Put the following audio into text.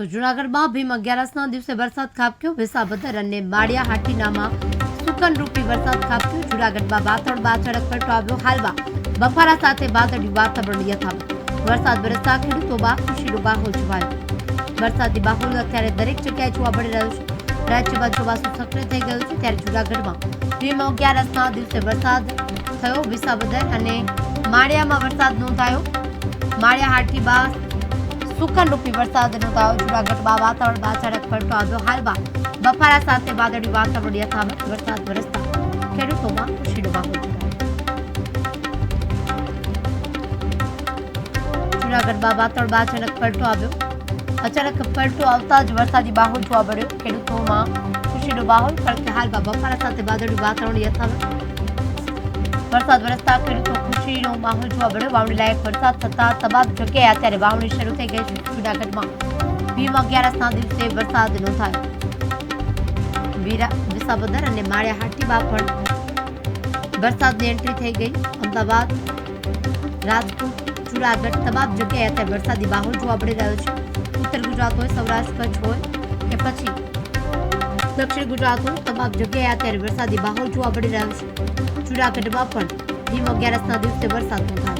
તો જૂનાગઢમાં ભીમ અગિયારસના દિવસે વરસાદ ખાબક્યો. વિસાભદર અને માળિયા હાટીનામાં સુકનરૂપી વરસાદ ખાબક્યો. જૂનાગઢમાં વાતાવરણ બાચડક પલટો આવ્યો. હાલમાં બફારા સાથે વાદળી વાતાવરણ યથાવત. વરસાદ વરસતા ખેડૂતોમાં ખુશીનો માહોલ છવાયો. વરસાદની માહોલ અત્યારે દરેક જગ્યાએ જોવા મળી રહ્યો છે. રાજ્યમાં ચોમાસું સક્રિય થઈ ગયું છે. ત્યારે જૂનાગઢમાં ભીમ અગિયારસના દિવસે વરસાદ થયો. વિસાવદર અને માળિયામાં વરસાદ નોંધાયો. માળિયા હાટીમાં સુકનરૂપી વરસાદ નોંધાયો જૂનાગઢમાં વાતાવરણમાં અચાનક પલટો આવ્યો હાલમાં. બફારા સાથે વાદળી વાતાવરણ યથાવત વરસાદ વરસતા ખેડૂતોમાં ખુશીનો માહોલ જૂનાગઢમાં વાતાવરણમાં અચાનક પલટો આવ્યો. અચાનક પલટો આવતા જ વરસાદી માહોલ જોવા મળ્યો. ખેડૂતોમાં ખુશીનો માહોલ, કારણ કે હાલમાં બફારા સાથે વાદળી વાતાવરણ યથાવત વરસાદ વરસતા ખેડૂતો ખુશીનો માહોલ જોવા મળ્યો. વાવણી લાયક વરસાદ થતા તમામ જગ્યાએ અત્યારે વાવણી શરૂ થઈ ગઈ છે. જૂનાગઢમાં ભીમ અગિયારસના દિવસે વરસાદ નોંધાયો. વીરા, વિસાવદર અને માળિયા હાટીમાં પણ વરસાદની એન્ટ્રી થઈ ગઈ. અમદાવાદ, રાજકોટ, જૂનાગઢ તમામ જગ્યાએ અત્યારે વરસાદી માહોલ જોવા મળી રહ્યો છે. ઉત્તર ગુજરાત હોય, સૌરાષ્ટ્ર કચ્છ હોય કે પછી દક્ષિણ ગુજરાત હોય તમામ જગ્યાએ અત્યારે વરસાદી માહોલ જોવા મળી રહ્યો છે. જૂનાગઢમાં પણ ભીમ અગિયારસના દિવસે વરસાદ નોંધાયો.